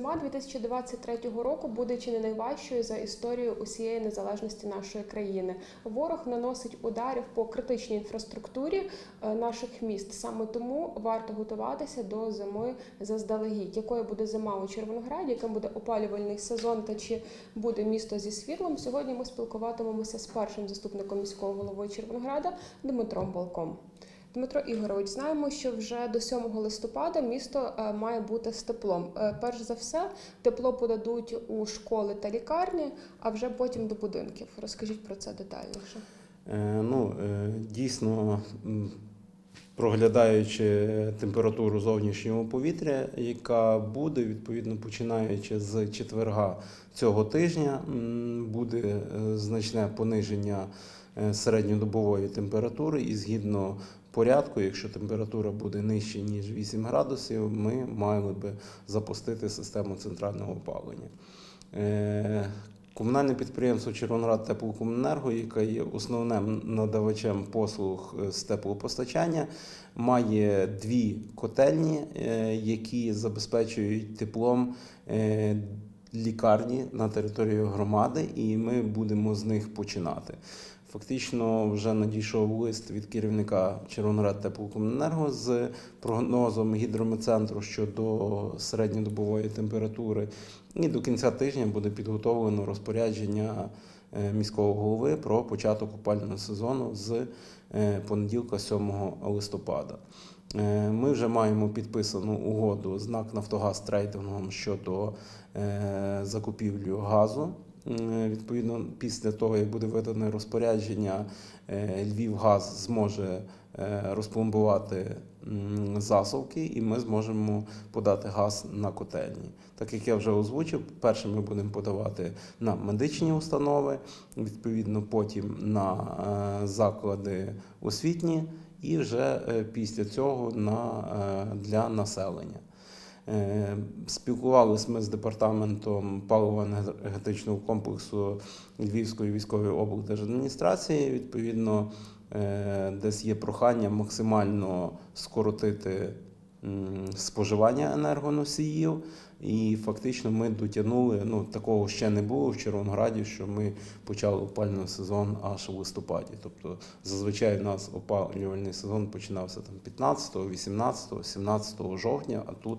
Зима 2023 року буде чи не найважчою за історію усієї незалежності нашої країни. Ворог наносить ударів по критичній інфраструктурі е, наших міст. Саме тому варто готуватися до зими заздалегідь. Якою буде зима у Червонограді, яким буде опалювальний сезон та чи буде місто зі світлом? Сьогодні ми спілкуватимемося з першим заступником міського голови Червонограда Дмитром Балком. Дмитро Ігорович, знаємо, що вже до 7 листопада місто е, має бути з теплом. Е, Перш за все, тепло подадуть у школи та лікарні, а вже потім до будинків. Розкажіть про це детальніше. Е, Ну, дійсно, проглядаючи температуру зовнішнього повітря, яка буде, відповідно, починаючи з четверга цього тижня, буде значне пониження середньодобової температури, і згідно порядку, якщо температура буде нижче ніж 8 градусів, ми мали би запустити систему центрального опалення. Е, Комунальне підприємство Червоноград Теплокомуненерго, яке є основним надавачем послуг е, з теплопостачання, має дві котельні, е, які забезпечують теплом лікарні на території громади, і ми будемо з них починати. Фактично вже надійшов лист від керівника Червоноград Теплокомуненерго з прогнозом гідрометцентру щодо середньодобової температури. І до кінця тижня буде підготовлено розпорядження е, міського голови про початок опалювального сезону з е, понеділка 7 листопада. Е, Ми вже маємо підписану угоду з НАК Нафтогаз трейдингом щодо закупівлі газу. М, Відповідно, після того, як буде видане розпорядження, е, Львівгаз зможе е, розпломбувати м, засувки, і ми зможемо подати газ на котельні. Так як я вже озвучив, перше ми будемо подавати на медичні установи, відповідно, потім на е, заклади освітні, і вже е, після цього на, е, для населення. Е, Спілкувалися ми з департаментом паливо-енергетичного комплексу Львівської військової облдержадміністрації. Відповідно, е, десь є прохання максимально скоротити споживання енергоносіїв. І фактично ми дотягнули, ну такого ще не було в Червонограді, що ми почали опалювальний сезон аж у листопаді. Тобто зазвичай у нас опалювальний сезон починався там 15, 18, 17 жовтня, а тут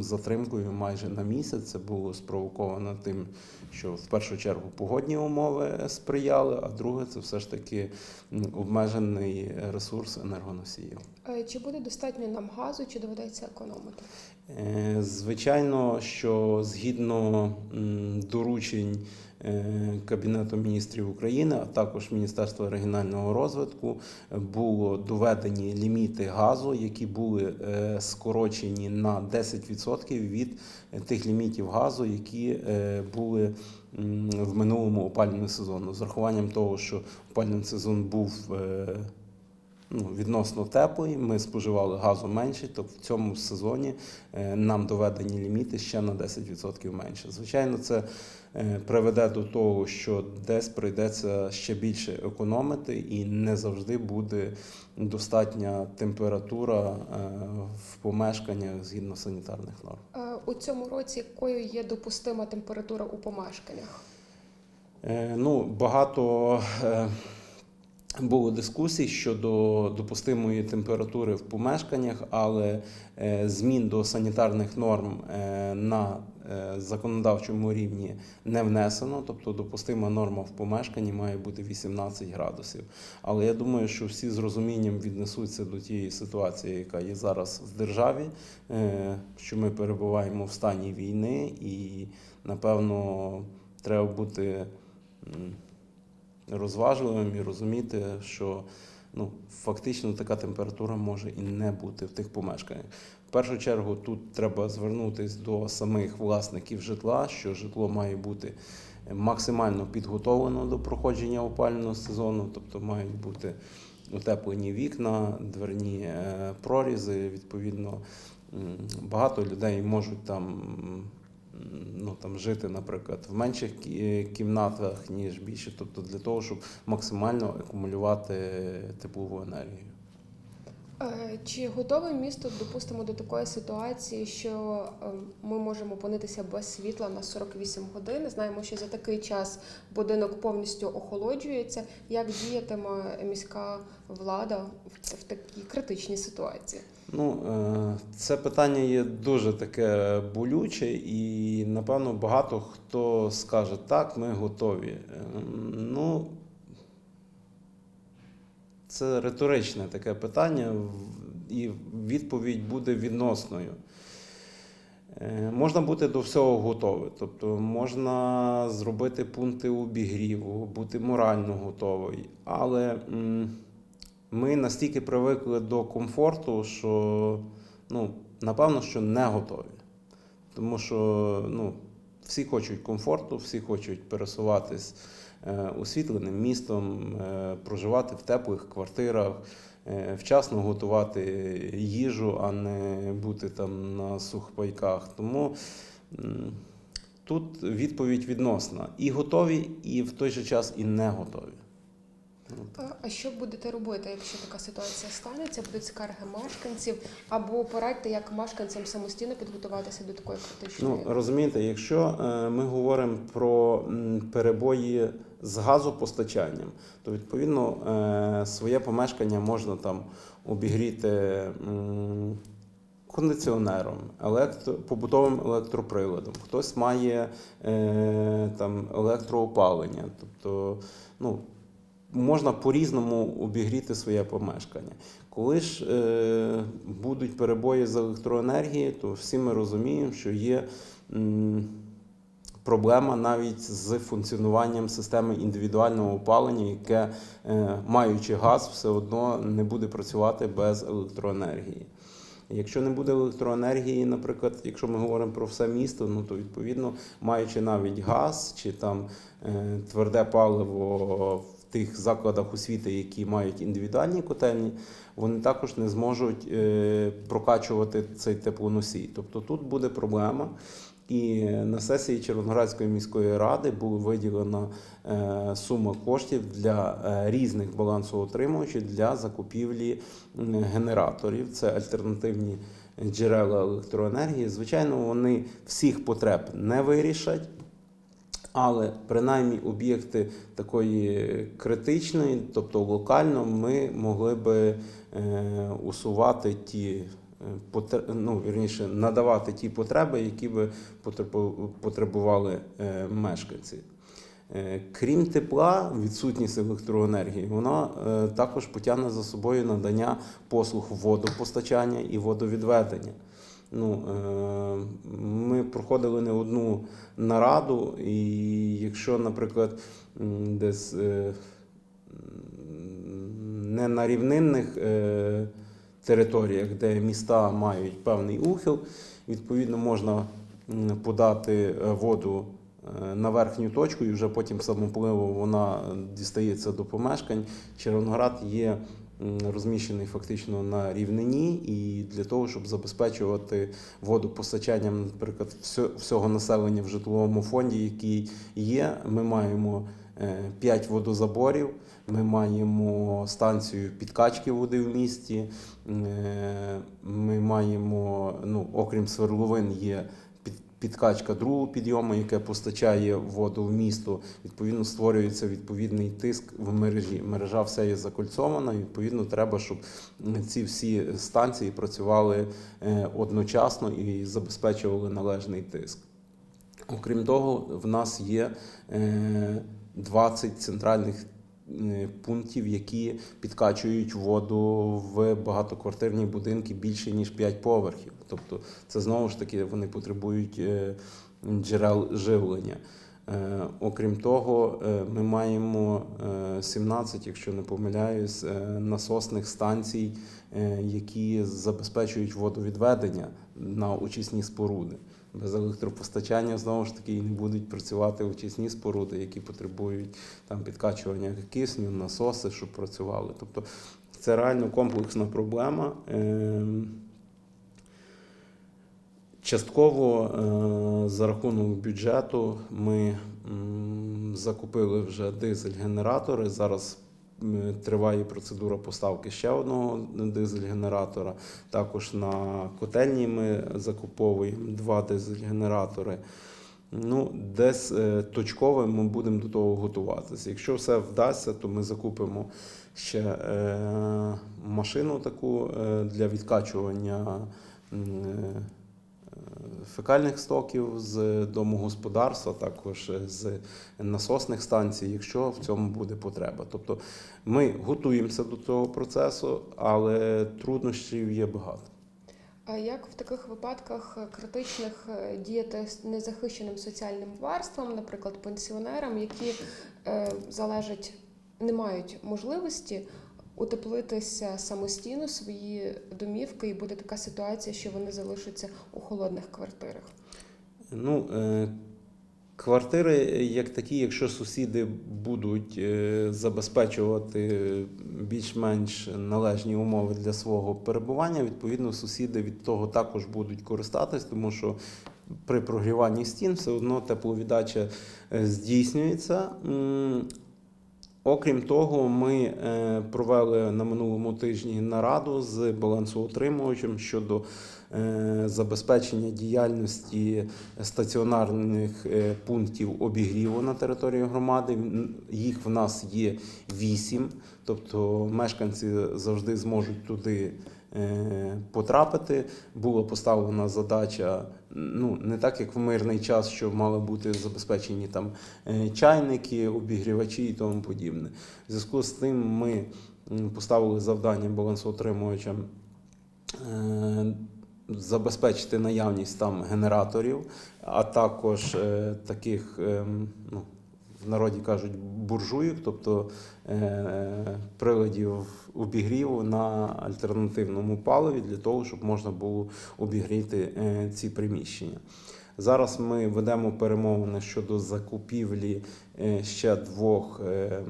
затримкою майже на місяць. Це було спровоковано тим, що в першу чергу погодні умови сприяли, а друге це все ж таки обмежений ресурс енергоносіїв. Е, Чи буде достатньо нам газу, чи доведеться економити? Е, Звичайно, що згідно доручень е, Кабінету міністрів України, а також Міністерства регіонального розвитку, е, було доведені ліміти газу, які були е, скорочені на 10% від е, тих лімітів газу, які е, були в минулому опалювальному сезону. З урахуванням того, що опалювальний сезон був е, ну, відносно теплий, ми споживали газу менше, то в цьому сезоні е, нам доведені ліміти ще на 10% менше. Звичайно, це е, приведе до того, що десь прийдеться ще більше економити, і не завжди буде достатня температура е, в помешканнях згідно санітарних норм. У цьому році якою є допустима температура у помешканнях? Ну, багато було дискусій щодо допустимої температури в помешканнях, але е, змін до санітарних норм е, на е, законодавчому рівні не внесено. Тобто допустима норма в помешканні має бути 18 градусів. Але я думаю, що всі з розумінням віднесуться до тієї ситуації, яка є зараз в державі, що ми перебуваємо в стані війни, і напевно треба бути розважливим і розуміти, що ну, фактично така температура може і не бути в тих помешканнях. В першу чергу тут треба звернутися до самих власників житла, що житло має бути максимально підготовлено до проходження опалювального сезону, тобто мають бути утеплені вікна, дверні е, прорізи. Відповідно, багато людей можуть там. Ну, там жити, наприклад, в менших кімнатах, ніж більше, тобто для того, щоб максимально акумулювати теплову енергію. Е, Чи готове місто, допустимо, до такої ситуації, що е, ми можемо опинитися без світла на 48 годин? Знаємо, що за такий час будинок повністю охолоджується. Як діятиме міська влада в такій критичній ситуації? Ну, е, це питання є дуже таке болюче, і напевно багато хто скаже, так, ми готові. Е, Ну, це риторичне таке питання, і відповідь буде відносною. Е, Можна бути до всього готовий, тобто можна зробити пункти обігріву, бути морально готовий, але ми настільки привикли до комфорту, що ну, напевно, що не готові. Тому що ну, всі хочуть комфорту, всі хочуть пересуватись е, освітленим містом, е, проживати в теплих квартирах, е, вчасно готувати їжу, а не бути там на сухпайках. Тому тут відповідь відносна. І готові, і в той же час і не готові. Ну, А- що будете робити, якщо така ситуація станеться? Будуть скарги мешканців або порадьте, як мешканцям самостійно підготуватися до такої критичної? Ну, розумієте, якщо е, ми говоримо про перебої з газопостачанням, то відповідно е, своє помешкання можна там обігріти кондиціонером, електро, побутовим електроприладом. Хтось має е, там електроопалення. Тобто, ну, можна по-різному обігріти своє помешкання. Коли ж е, будуть перебої з електроенергією, то всі ми розуміємо, що є м, проблема навіть з функціонуванням системи індивідуального опалення, яке, е, маючи газ, все одно не буде працювати без електроенергії. Якщо не буде електроенергії, наприклад, якщо ми говоримо про все місто, ну то відповідно, маючи навіть газ чи там е, тверде паливо в тих закладах освіти, які мають індивідуальні котельні, вони також не зможуть е, прокачувати цей теплоносій. Тобто тут буде проблема. І на сесії Червоноградської міської ради була виділена е, сума коштів для е, різних балансоутримувачів для закупівлі генераторів. Це альтернативні джерела електроенергії. Звичайно, вони всіх потреб не вирішать. Але принаймні об'єкти такої критичної, тобто локально, ми могли би е, усувати ті е, ну, вірніше, надавати ті потреби, які би потребували е, мешканці. Крім тепла, відсутність електроенергії, вона також потягне за собою надання послуг водопостачання і водовідведення. Ну, е, ми проходили не одну нараду, і якщо, наприклад, десь е, не на рівнинних е, територіях, де міста мають певний ухил, відповідно можна подати воду на верхню точку, і вже потім самопливо вона дістається до помешкань. Червоноград є розміщений фактично на рівнині, і для того, щоб забезпечувати водопостачанням, наприклад, всього населення в житловому фонді, який є, ми маємо 5 водозаборів. Ми маємо станцію підкачки води в місті. е, Ми маємо, ну, окрім свердловин, є підкачка другого підйому, яке постачає воду в місто. Відповідно, створюється відповідний тиск в мережі. Мережа вся є закольцована. і, Відповідно, треба, щоб ці всі станції працювали е, одночасно і забезпечували належний тиск. Окрім того, в нас є е, 20 центральних е, пунктів, які підкачують воду в багатоквартирні будинки більше ніж 5 поверхів. Тобто, це знову ж таки вони потребують е, джерел живлення. Е, Окрім того, е, ми маємо е, 17, якщо не помиляюсь, насосних станцій, які забезпечують водовідведення на очисні споруди. Без електропостачання знову ж таки і не будуть працювати очисні споруди, які потребують там підкачування кисню, насоси, щоб працювали. Тобто це реально комплексна проблема. Частково е, за рахунок бюджету ми закупили вже дизель-генератори. Зараз триває процедура поставки ще одного дизель-генератора. Також на котельні ми закуповуємо два дизель-генератори. Ну, десь е, точково ми будемо до того готуватися. Якщо все вдасться, то ми закупимо ще е, машину таку для відкачування фекальних стоків з домогосподарства, також з насосних станцій, якщо в цьому буде потреба. Тобто ми готуємося до цього процесу, але труднощів є багато. А як в таких випадках е, критичних е, діяти з незахищеним соціальним варствам, наприклад, пенсіонерам, які е, залежать, не мають можливості утеплитися самостійно свої домівки, і буде така ситуація, що вони залишаться у холодних квартирах? Ну, е, квартири, як такі, якщо сусіди будуть е, забезпечувати більш-менш належні умови для свого перебування, відповідно, сусіди від того також будуть користатись, тому що при прогріванні стін все одно тепловіддача е, здійснюється. Окрім того, ми е, провели на минулому тижні нараду з балансоутримувачем щодо е, забезпечення діяльності стаціонарних е, пунктів обігріву на території громади. Їх в нас є вісім, тобто мешканці завжди зможуть туди потрапити. Була поставлена задача, ну не так як в мирний час, що мали бути забезпечені там е, чайники, обігрівачі і тому подібне. В зв'язку з тим ми поставили завдання балансоутримувачам е, забезпечити наявність там генераторів, а також е, таких, ем, ну, в народі кажуть, буржуїв, тобто е, приладів обігріву на альтернативному паливі для того, щоб можна було обігріти е, ці приміщення. Зараз ми ведемо перемовини щодо закупівлі е, ще двох е,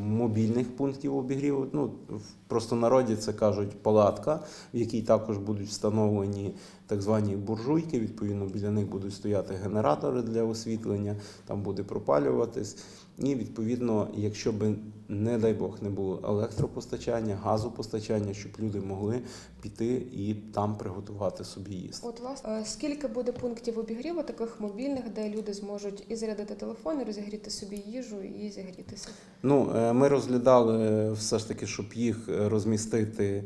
мобільних пунктів обігріву. Ну, в простонароді це кажуть палатка, в якій також будуть встановлені так звані буржуйки. Відповідно, біля них будуть стояти генератори для освітлення, там буде пропалюватись. І відповідно, якщо би, не дай Бог, не було електропостачання, газопостачання, щоб люди могли піти і там приготувати собі їсти. От власне, е, скільки буде пунктів обігріву таких мобільних, де люди зможуть і зарядити телефон, і розігріти собі їжу, і зігрітися? Ну, е, ми розглядали е, все ж таки, щоб їх розмістити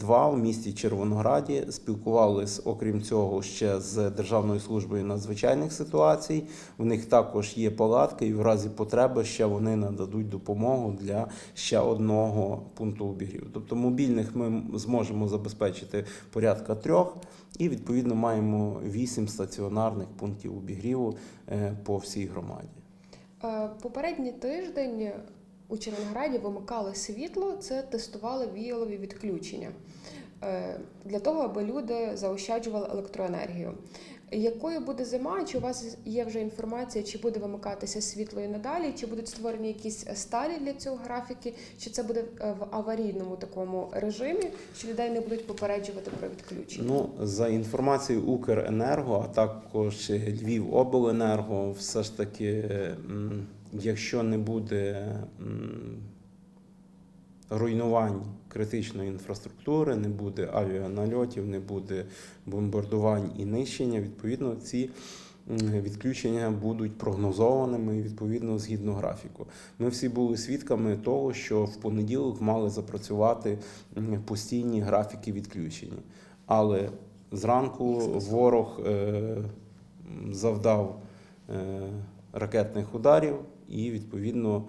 два в місті Червонограді. Спілкувались, окрім цього, ще з Державною службою надзвичайних ситуацій. У них також є палатки, і в разі потреби ще вони нададуть допомогу для ще одного пункту обігріву. Тобто мобільних ми зможемо забезпечити порядка трьох, і відповідно маємо вісім стаціонарних пунктів обігріву е, по всій громаді. Е, Попередній тиждень у Червонограді вимикали світло, це тестували віялові відключення е, для того, аби люди заощаджували електроенергію. Якою буде зима? Чи у вас є вже інформація, чи буде вимикатися світло і надалі, чи будуть створені якісь сталі для цього графіки, чи це буде е, в аварійному такому режимі, що людей не будуть попереджувати про відключення? Ну, за інформацією Укренерго, а також Львівобленерго, все ж таки, якщо не буде руйнувань критичної інфраструктури, не буде авіанальотів, не буде бомбардувань і нищення, відповідно, ці відключення будуть прогнозованими відповідно згідно графіку. Ми всі були свідками того, що в понеділок мали запрацювати постійні графіки відключення. Але зранку ворог е, завдав е, ракетних ударів, і відповідно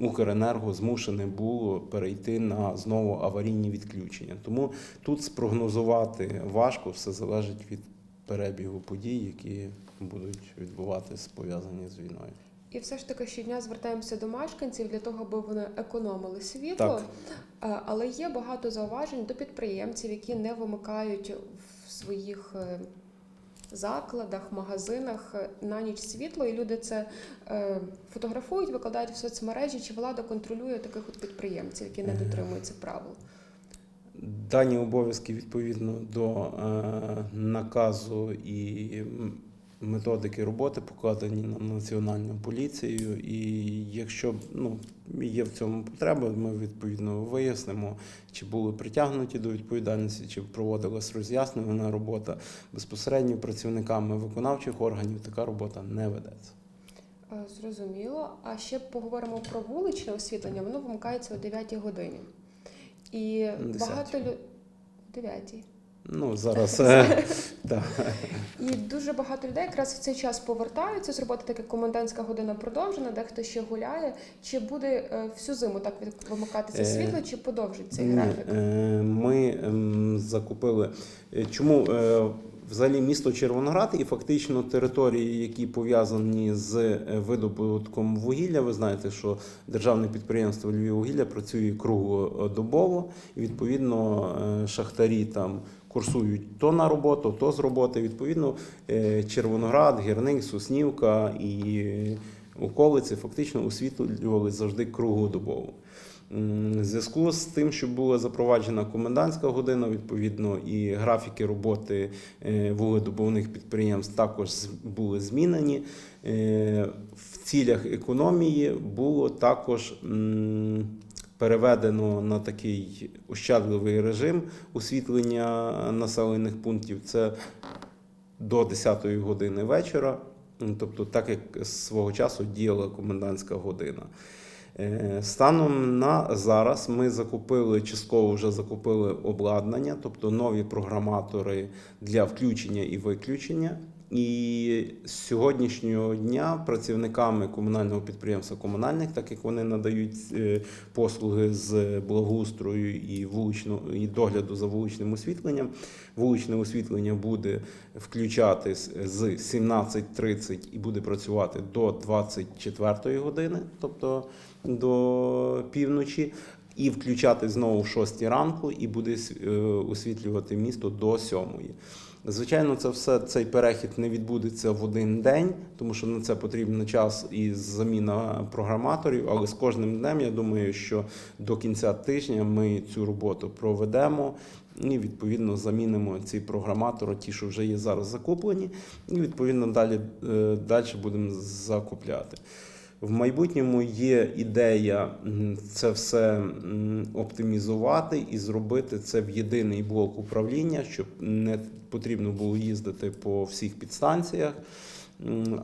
Укренерго змушене було перейти на знову аварійні відключення. Тому тут спрогнозувати важко, все залежить від перебігу подій, які будуть відбуватися пов'язані з війною. І все ж таки щодня звертаємося до мешканців для того, аби вони економили світло. Так. Але є багато зауважень до підприємців, які не вимикають в своїх е, закладах, магазинах е, на ніч світло, і люди це е, фотографують, викладають в соцмережі. Чи влада контролює таких от підприємців, які не Е. дотримуються правил? Дані обов'язки відповідно до наказу і методики роботи покладені на національну поліцію. І якщо ну, є в цьому потреба, ми відповідно вияснимо, чи були притягнуті до відповідальності, чи проводилась роз'яснювана робота безпосередньо працівниками виконавчих органів. Така робота не ведеться. Е, Зрозуміло. А ще поговоримо про вуличне освітлення. Воно вимикається о 9 годині. І Десятій. багато людей. 9. Ну зараз І дуже багато людей якраз в цей час повертаються з роботи, так як комендантська година продовжена, дехто ще гуляє. Чи буде е, всю зиму так вимикатися Е, світло, чи подовжить цей графік? е, Ми ем, закупили. Чому взагалі місто Червоноград і фактично території, які пов'язані з е, видобутком вугілля, ви знаєте, що державне підприємство Львіввугілля працює круглодобово, і відповідно е, шахтарі там. Курсують то на роботу, то з роботи. Відповідно, е, Червоноград, Гірник, Соснівка і околиці фактично освітлювали завжди круглодобово. В зв'язку з тим, що була запроваджена комендантська година, відповідно, і графіки роботи е, вугледобувних підприємств також були змінені. Е, В цілях економії було також переведено на такий ощадливий режим освітлення населених пунктів. Це до 10-ї години вечора, тобто так як свого часу діяла комендантська година. Е, Станом на зараз ми закупили частково вже закупили обладнання, тобто нові програматори для включення і виключення. І з сьогоднішнього дня працівниками комунального підприємства комунальних, так як вони надають е, послуги з благоустрою і вуличного і догляду за вуличним освітленням, вуличне освітлення буде включатись з 17.30 і буде працювати до 24 години, тобто до півночі, і включати знову в 6 ранку, і буде е, освітлювати місто до 7. Звичайно, це все цей перехід не відбудеться в один день, тому що на це потрібен час і заміна програматорів. Але з кожним днем я думаю, що до кінця тижня ми цю роботу проведемо і відповідно замінимо ці програматори, ті, що вже є зараз закуплені, і відповідно далі, е, далі будемо закупляти. В майбутньому є ідея це все оптимізувати і зробити це в єдиний блок управління, щоб не потрібно було їздити по всіх підстанціях,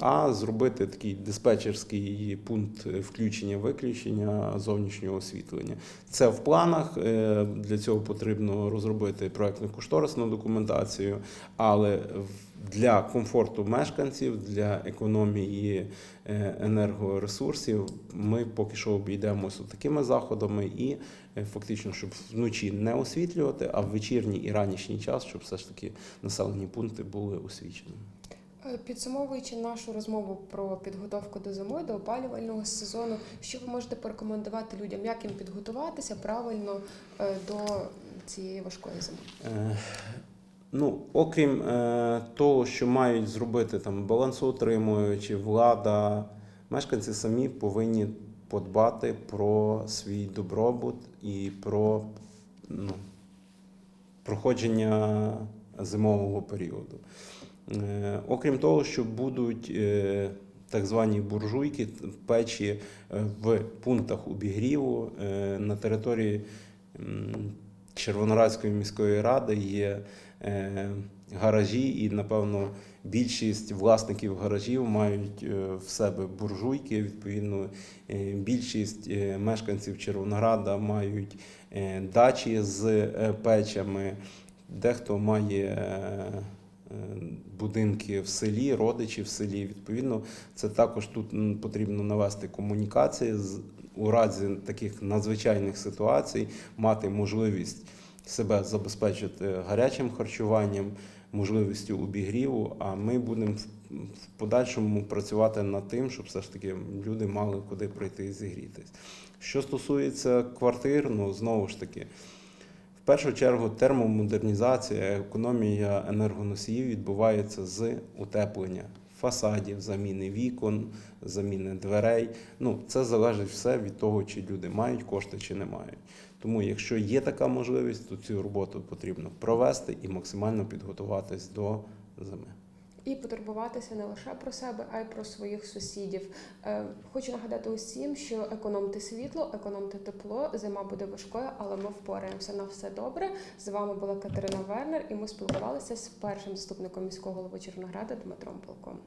а зробити такий диспетчерський пункт включення-виключення зовнішнього освітлення. Це в планах. е, Для цього потрібно розробити проектно кошторисну документацію, але в- для комфорту мешканців, для економії е, енергоресурсів ми поки що обійдемося такими заходами і е, фактично, щоб вночі не освітлювати, а в вечірній і ранішній час, щоб все ж таки населені пункти були освічені. Е, Підсумовуючи нашу розмову про підготовку до зими, до опалювального сезону, що ви можете порекомендувати людям, як їм підготуватися правильно до цієї важкої зими? Ну, окрім е, того, що мають зробити там балансоутримуючі, влада, мешканці самі повинні подбати про свій добробут і про ну, проходження зимового періоду. Е, окрім того, що будуть е, так звані буржуйки, печі е, в пунктах обігріву е, на території Червонорадської міської ради є гаражі, і, напевно, більшість власників гаражів мають е, в себе буржуйки. Відповідно, е, більшість е, мешканців Червонограда мають е, дачі з е, печами. Дехто має е, е, будинки в селі, родичі в селі. Відповідно, це також тут потрібно навести комунікації у разі таких надзвичайних ситуацій, мати можливість себе забезпечити гарячим харчуванням, можливістю обігріву. А ми будемо в- подальшому працювати над тим, щоб все ж таки люди мали куди прийти і зігрітись. Що стосується квартир, ну знову ж таки. В першу чергу термомодернізація, економія енергоносіїв відбувається з утеплення фасадів, заміни вікон, заміни дверей. Ну, це залежить все від того, чи люди мають кошти, чи не мають. Тому, якщо є така можливість, то цю роботу потрібно провести і максимально підготуватись до зими. і потурбуватися не лише про себе, а й про своїх сусідів. Е, Хочу нагадати усім, що економте світло, економте тепло. Зима буде важкою, але ми впораємося на все добре. З вами була Катерина Вернер, і ми спілкувалися з першим заступником міського голови Червонограда Дмитром Полком.